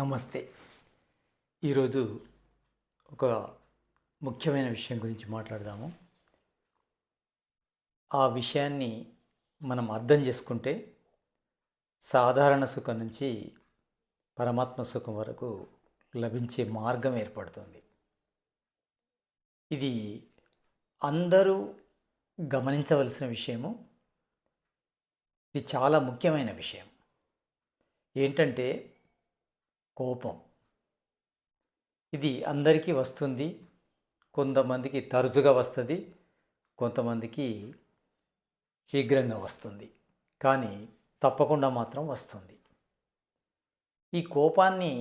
నమస్తే. ఈరోజు ఒక ముఖ్యమైన విషయం గురించి మాట్లాడదాము. ఆ విషయాన్ని మనం అర్థం చేసుకుంటే సాధారణ సుఖం నుంచి పరమాత్మ సుఖం వరకు లభించే మార్గం ఏర్పడుతుంది. ఇది అందరూ గమనించవలసిన విషయము. ఇది చాలా ముఖ్యమైన విషయం. ఏంటంటే కోపం. ఇది అందరికీ వస్తుంది. కొంతమందికి తరచుగా వస్తుంది. కొంతమందికి శీఘ్రంగా వస్తుంది. కానీ తప్పకుండా మాత్రం వస్తుంది. ఈ కోపాన్ని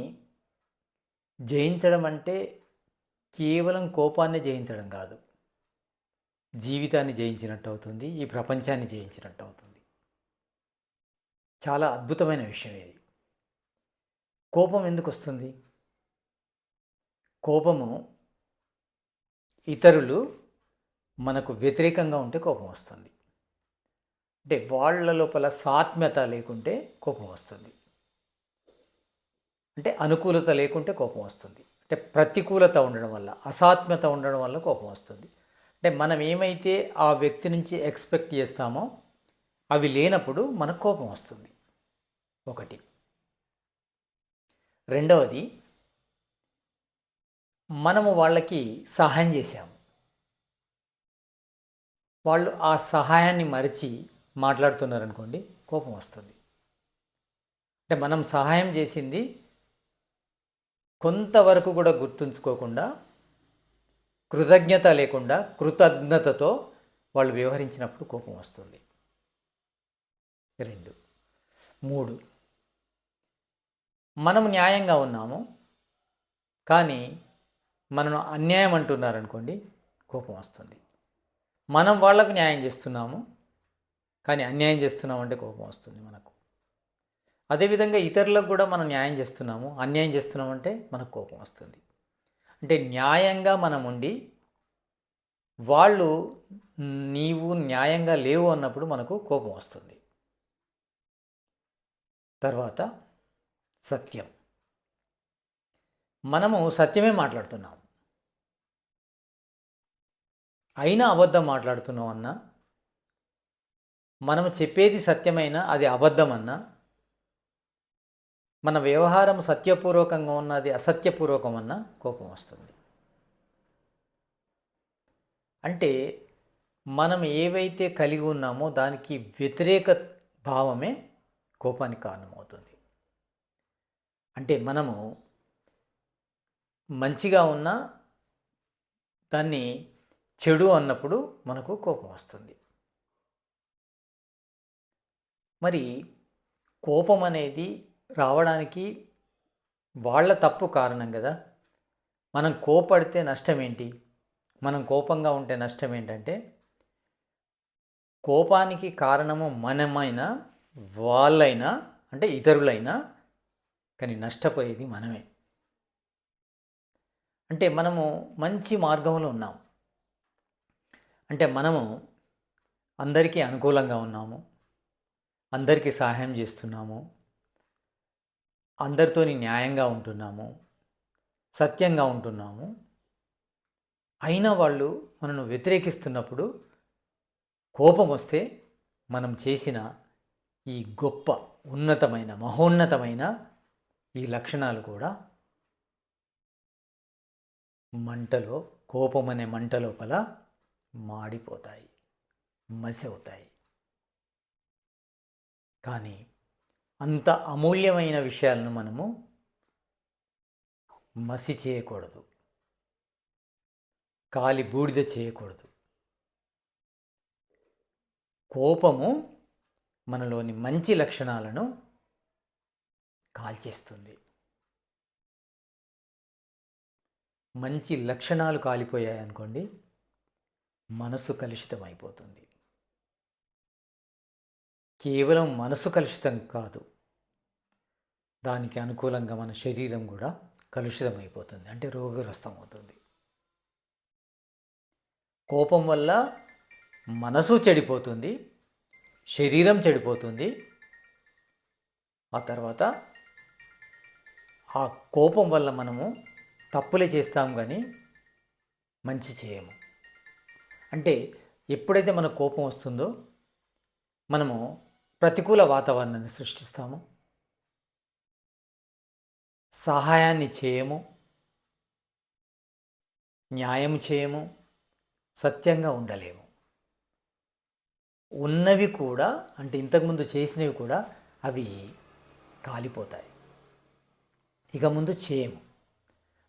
జయించడం అంటే కేవలం కోపాన్ని జయించడం కాదు. జీవితాన్ని జయించినట్టు అవుతుంది. ఈ ప్రపంచాన్ని జయించినట్టు అవుతుంది. చాలా అద్భుతమైన విషయం ఇది. కోపం ఎందుకు వస్తుంది కోపము ఇతరులు మనకు వ్యతిరేకంగా ఉంటే కోపం వస్తుంది. అంటే వాళ్ళ లోపల సాత్మ్యత లేకుంటే కోపం వస్తుంది. అంటే అనుకూలత లేకుంటే కోపం వస్తుంది. అంటే ప్రతికూలత ఉండడం వల్ల అసాత్మ్యత ఉండడం వల్ల కోపం వస్తుంది. అంటే మనం ఏమైతే ఆ వ్యక్తి నుంచి ఎక్స్పెక్ట్ చేస్తామో అవి లేనప్పుడు మనకు కోపం వస్తుంది. ఒకటి. రెండవది మనము వాళ్ళకి సహాయం చేశాము. వాళ్ళు ఆ సహాయాన్ని మరిచి మాట్లాడుతున్నారనుకోండి కోపం వస్తుంది. అంటే మనం సహాయం చేసింది కొంతవరకు కూడా గుర్తుంచుకోకుండా కృతజ్ఞత లేకుండా కృతజ్ఞతతో వాళ్ళు వ్యవహరించినప్పుడు కోపం వస్తుంది. రెండు. మూడు. మనం న్యాయంగా ఉన్నాము. కానీ మనను అన్యాయం అంటున్నారనుకోండి కోపం వస్తుంది. మనం వాళ్ళకు న్యాయం చేస్తున్నాము కానీ అన్యాయం చేస్తున్నామంటే కోపం వస్తుంది మనకు. అదేవిధంగా ఇతరులకు కూడా మనం న్యాయం చేస్తున్నాము అన్యాయం చేస్తున్నామంటే మనకు కోపం వస్తుంది. అంటే న్యాయంగా మనం ఉండి వాళ్ళు నీవు న్యాయంగా లేవు అన్నప్పుడు మనకు కోపం వస్తుంది. తర్వాత సత్యం. మనము సత్యమే మాట్లాడుతున్నాం. అయినా అబద్ధం మాట్లాడుతున్నాం అన్నా మనం చెప్పేది సత్యమైనా అది అబద్ధమన్నా? మన వ్యవహారం సత్యపూర్వకంగా ఉన్నది అసత్యపూర్వకమన్నా కోపం వస్తుంది. అంటే మనం ఏవైతే కలిగి ఉన్నామో దానికి వ్యతిరేక భావమే కోపానికి కారణమవుతుంది. అంటే మనము మంచిగా ఉన్న దాన్ని చెడు అన్నప్పుడు మనకు కోపం వస్తుంది. మరి కోపం అనేది రావడానికి వాళ్ళ తప్పు కారణం కదా. మనం కోపడితే నష్టం ఏంటి మనం కోపంగా ఉంటే నష్టం ఏంటంటే కోపానికి కారణము మనమైనా వాళ్ళైనా అంటే ఇతరులైనా కానీ నష్టపోయేది మనమే. అంటే మనము మంచి మార్గంలో ఉన్నాం. అంటే మనము అందరికీ అనుకూలంగా ఉన్నాము. అందరికీ సహాయం చేస్తున్నాము. అందరితోని న్యాయంగా ఉంటున్నాము. సత్యంగా ఉంటున్నాము. అయినా వాళ్ళు మనను వ్యతిరేకిస్తున్నప్పుడు కోపం వస్తే మనం చేసిన ఈ గొప్ప ఉన్నతమైన మహోన్నతమైన ఈ లక్షణాలు కూడా మంటలో కోపం అనే మంట లోపల మాడిపోతాయి మసి అవుతాయి కానీ అంత అమూల్యమైన విషయాలను మనము మసి చేయకూడదు. కాలి బూడిద చేయకూడదు. కోపము మనలోని మంచి లక్షణాలను కాల్చేస్తుంది మంచి లక్షణాలు కాలిపోయాయి అనుకోండి మనసు కలుషితం అయిపోతుంది. కేవలం మనసు కలుషితం కాదు దానికి అనుకూలంగా మన శరీరం కూడా కలుషితం అయిపోతుంది అంటే రోగగ్రస్తం అవుతుంది. కోపం వల్ల మనసు చెడిపోతుంది శరీరం చెడిపోతుంది ఆ తర్వాత ఆ కోపం వల్ల మనము తప్పులే చేస్తాం కానీ మంచి చేయము. అంటే ఎప్పుడైతే మన కోపం వస్తుందో మనము ప్రతికూల వాతావరణాన్ని సృష్టిస్తాము. సహాయాన్ని చేయము. న్యాయం చేయము. సత్యంగా ఉండలేము. ఉన్నవి కూడా అంటే ఇంతకుముందు చేసినవి కూడా అవి కాలిపోతాయి. ఇక ముందు చేయము.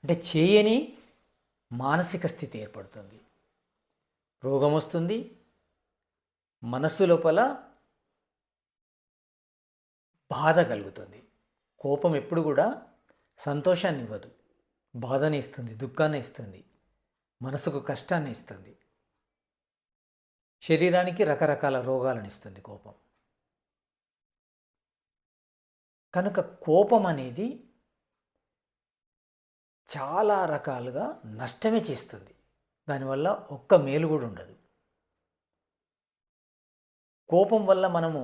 అంటే చేయని మానసిక స్థితి ఏర్పడుతుంది. రోగం వస్తుంది. మనస్సు లోపల బాధ కలుగుతుంది. కోపం ఎప్పుడు కూడా సంతోషాన్ని ఇవ్వదు. బాధని ఇస్తుంది దుఃఖాన్ని ఇస్తుంది. మనసుకు కష్టాన్ని ఇస్తుంది. శరీరానికి రకరకాల రోగాలను ఇస్తుంది కోపం. కనుక కోపం అనేది చాలా రకాలుగా నష్టమే చేస్తుంది. దానివల్ల ఒక్క మేలు కూడా ఉండదు. కోపం వల్ల మనము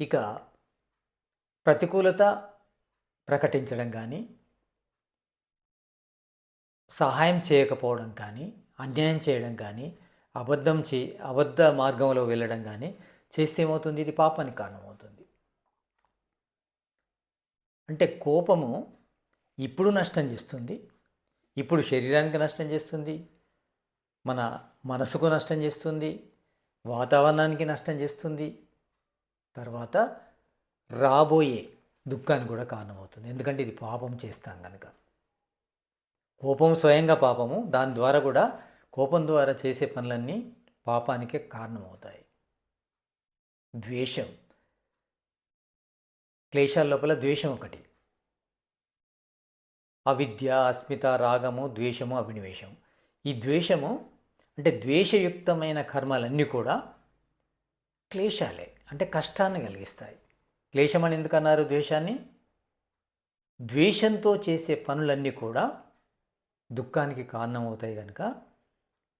ఇక ప్రతికూలత ప్రకటించడం కానీ సహాయం చేయకపోవడం కానీ అన్యాయం చేయడం కానీ అబద్ధం చే అబద్ధ మార్గంలో వెళ్ళడం కానీ చేస్తే ఏమవుతుంది? ఇది పాపానికి కారణమవుతుంది. అంటే కోపము ఇప్పుడు నష్టం చేస్తుంది. ఇప్పుడు శరీరానికి నష్టం చేస్తుంది. మన మనసుకు నష్టం చేస్తుంది. వాతావరణానికి నష్టం చేస్తుంది. తర్వాత రాబోయే దుఃఖానికి కూడా కారణమవుతుంది. ఎందుకంటే ఇది పాపం చేస్తాం కనుక కోపం స్వయంగా పాపము. దాని ద్వారా కూడా కోపం ద్వారా చేసే పనులన్నీ పాపానికే కారణమవుతాయి. ద్వేషం. క్లేశాల లోపల ద్వేషం ఒకటి. అవిద్య అస్మిత రాగము ద్వేషము అభినివేశం ఈ ద్వేషము అంటే ద్వేషయుక్తమైన కర్మలన్నీ కూడా క్లేశాలే అంటే కష్టాన్ని కలిగిస్తాయి. క్లేశం అని ఎందుకన్నారు ద్వేషాన్ని? ద్వేషంతో చేసే పనులన్నీ కూడా దుఃఖానికి కారణమవుతాయి కనుక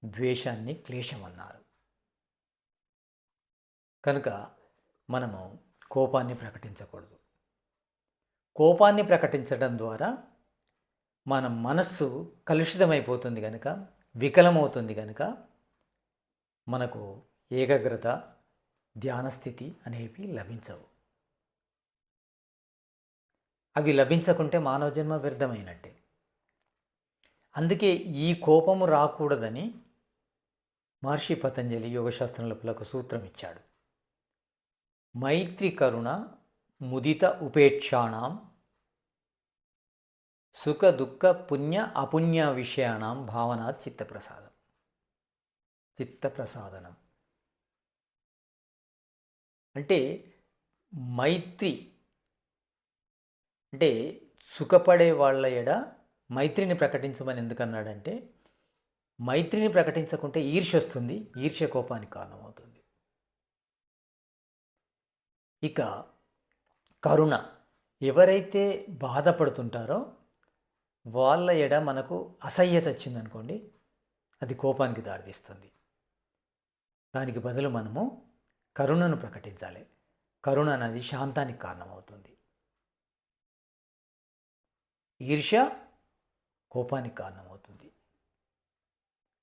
ద్వేషాన్ని క్లేశం అన్నారు. కనుక మనము కోపాన్ని ప్రకటించకూడదు. కోపాన్ని ప్రకటించడం ద్వారా మన మనస్సు కలుషితమైపోతుంది కనుక వికలమవుతుంది కనుక మనకు ఏకాగ్రత ధ్యానస్థితి అనేవి లభించవు. అవి లభించకుంటే మానవ జన్మ వ్యర్థమైనట్టే. అందుకే ఈ కోపము రాకూడదని మహర్షి పతంజలి యోగశాస్త్రంలో ఒక సూత్రం ఇచ్చాడు. మైత్రి కరుణ ముదిత ఉపేక్షాణం సుఖ దుఃఖ పుణ్య అపుణ్య విషయాణం భావన చిత్తప్రసాదం. చిత్తప్రసాదనం. అంటే మైత్రి. అంటే సుఖపడే వాళ్ళ ఎడ మైత్రిని ప్రకటించమని ఎందుకన్నాడంటే మైత్రిని ప్రకటించకుంటే ఈర్ష్య వస్తుంది ఈర్ష్య కోపానికి కారణమవుతుంది. ఇక కరుణ. ఎవరైతే బాధపడుతుంటారో వాళ్ళ ఎడ మనకు అసహ్యత వచ్చిందనుకోండి అది కోపానికి దారితీస్తుంది. దానికి బదులు మనము కరుణను ప్రకటించాలి. కరుణ అనేది శాంతానికి కారణమవుతుంది. ఈర్ష కోపానికి కారణమవుతుంది.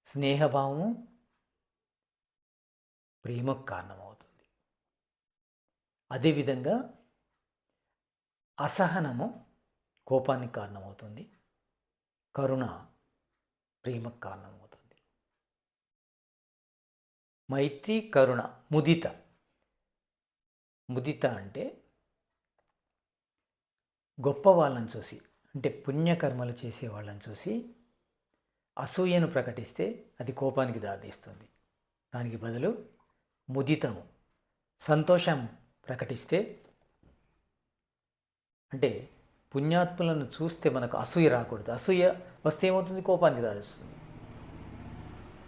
స్నేహభావము ప్రేమకు కారణమవుతుంది. అదేవిధంగా అసహనము కోపానికి కారణమవుతుంది. కరుణ ప్రేమకు కారణమవుతుంది మైత్రి కరుణ ముదిత. ముదిత అంటే గొప్ప వాళ్ళని చూసి అంటే పుణ్యకర్మలు చేసే వాళ్ళని చూసి అసూయను ప్రకటిస్తే అది కోపానికి దారితీస్తుంది. దానికి బదులు ముదితము సంతోషం ప్రకటిస్తే అంటే పుణ్యాత్ములను చూస్తే మనకు అసూయ రాకూడదు. అసూయ వస్తే ఏమవుతుంది? కోపానికి దారిస్తుంది.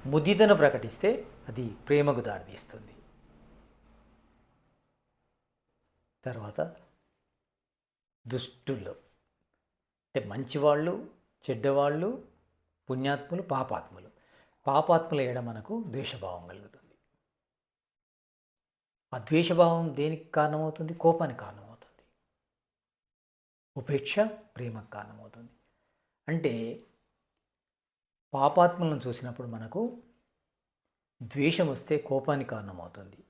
ముదితను ప్రకటిస్తే అది ప్రేమకు దారితీస్తుంది. తర్వాత దుష్టుల్లో అంటే మంచివాళ్ళు చెడ్డవాళ్ళు పుణ్యాత్ములు పాపాత్ములు. పాపాత్ముల ఏడ మనకు ద్వేషభావం కలుగుతుంది. ఆ ద్వేషభావం దేనికి కారణమవుతుంది? కోపానికి కారణమవుతుంది. ఉపేక్ష ప్రేమకు కారణమవుతుంది. అంటే పాపాత్మలను చూసినప్పుడు మనకు ద్వేషం వస్తే కోపానికి కారణమవుతుంది.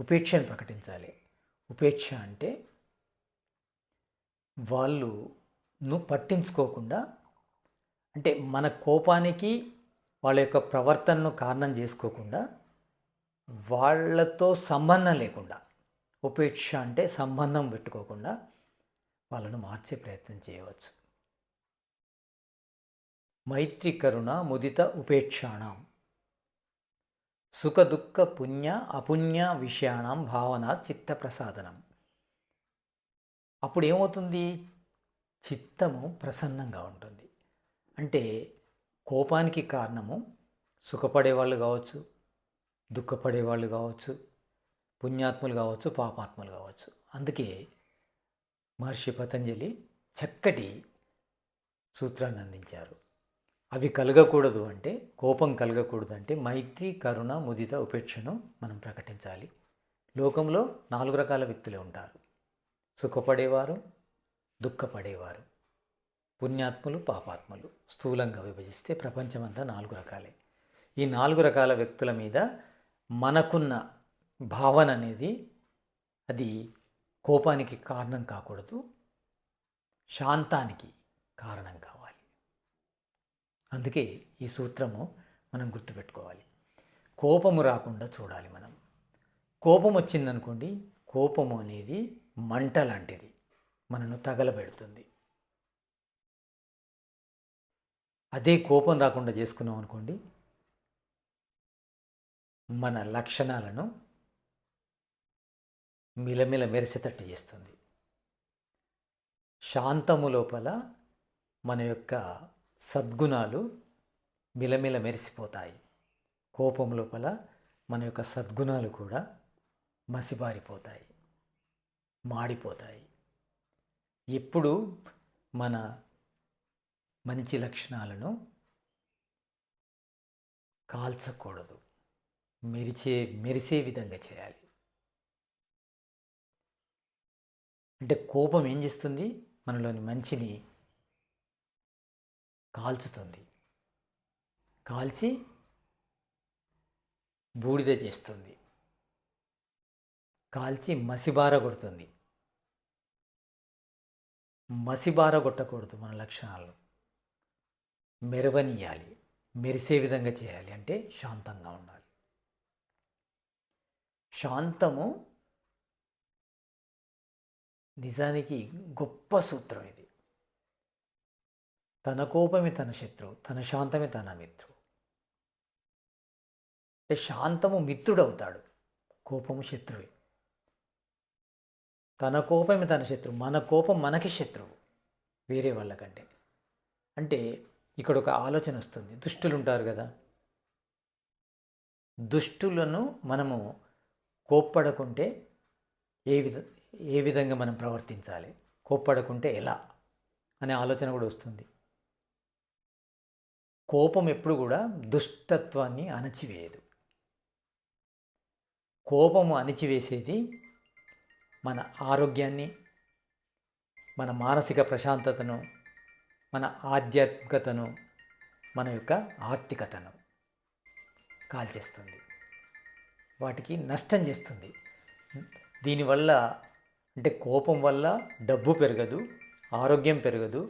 ఉపేక్షను ప్రకటించాలి. ఉపేక్ష అంటే వాళ్ళు నువ్వు పట్టించుకోకుండా అంటే మన కోపానికి వాళ్ళ యొక్క ప్రవర్తనను కారణం చేసుకోకుండా వాళ్ళతో సంబంధం లేకుండా ఉపేక్ష అంటే సంబంధం పెట్టుకోకుండా వాళ్ళను మార్చే ప్రయత్నం చేయవచ్చు. మైత్రి కరుణ ముదిత ఉపేక్షాణం. సుఖ దుఃఖ పుణ్య అపుణ్య విషయాణం భావన చిత్త ప్రసాదనం. అప్పుడు ఏమవుతుంది? చిత్తము ప్రసన్నంగా ఉంటుంది. అంటే కోపానికి కారణము సుఖపడేవాళ్ళు కావచ్చు దుఃఖపడేవాళ్ళు కావచ్చు పుణ్యాత్ములు కావచ్చు పాపాత్ములు కావచ్చు. అందుకే మహర్షి పతంజలి చక్కటి సూత్రాన్ని అందించారు. అవి కలగకూడదు అంటే కోపం కలగకూడదు అంటే మైత్రి కరుణ ముదిత ఉపేక్షను మనం ప్రకటించాలి. లోకంలో నాలుగు రకాల వ్యక్తులే ఉంటారు. సుఖపడేవారు దుఃఖపడేవారు పుణ్యాత్ములు పాపాత్ములు. స్థూలంగా విభజిస్తే ప్రపంచమంతా నాలుగు రకాలే. ఈ నాలుగు రకాల వ్యక్తుల మీద మనకున్న భావన అనేది అది కోపానికి కారణం కాకూడదు శాంతానికి కారణం కావాలి. అందుకే ఈ సూత్రము మనం గుర్తుపెట్టుకోవాలి. కోపము రాకుండా చూడాలి మనం. కోపం వచ్చిందనుకోండి కోపము అనేది మంట లాంటిది మనను తగలబెడుతుంది. అదే కోపం రాకుండా చేసుకున్నాం అనుకోండి మన లక్షణాలను మిలమిల మెరిసేటట్టు చేస్తుంది. శాంతము లోపల మన యొక్క సద్గుణాలు మిలమిల మెరిసిపోతాయి. కోపం లోపల మన యొక్క సద్గుణాలు కూడా మసిబారిపోతాయి మాడిపోతాయి. ఎప్పుడు మన మంచి లక్షణాలను కాల్చకూడదు. మెరిచే మెరిసే విధంగా చేయాలి. అంటే కోపం ఏం చేస్తుంది? మనలోని మంచిని కాల్చుతుంది. కాల్చి బూడిద చేస్తుంది. కాల్చి మసిబార కొడుతుంది. మసిబార కొట్టకూడదు మన లక్షణాలను మెరవనీయాలి మెరిసే విధంగా చేయాలి. అంటే శాంతంగా ఉండాలి. శాంతము నిజానికి గొప్ప సూత్రం ఇది. తన కోపమే తన శత్రువు తన శాంతమే తన మిత్రువు అంటే శాంతము మిత్రుడవుతాడు కోపము శత్రువే. తన కోపమే తన శత్రువు మన కోపం మనకి శత్రువు వేరే వాళ్ళకంటే. అంటే ఇక్కడ ఒక ఆలోచన వస్తుంది దుష్టులు ఉంటారు కదా. దుష్టులను మనము కోప్పడకుంటే ఏ విధ ఏ విధంగా మనం ప్రవర్తించాలి? కోప్పడకుంటే ఎలా? అనే ఆలోచన కూడా వస్తుంది. కోపం ఎప్పుడు కూడా దుష్టత్వాన్ని అణచివేయదు. కోపము అణిచివేసేది మన ఆరోగ్యాన్ని మన మానసిక ప్రశాంతతను మన ఆధ్యాత్మికతను మన యొక్క ఆర్థికతను కాల్చేస్తుంది. వాటికి నష్టం చేస్తుంది. దీనివల్ల అంటే కోపం వల్ల డబ్బు పెరగదు ఆరోగ్యం పెరగదు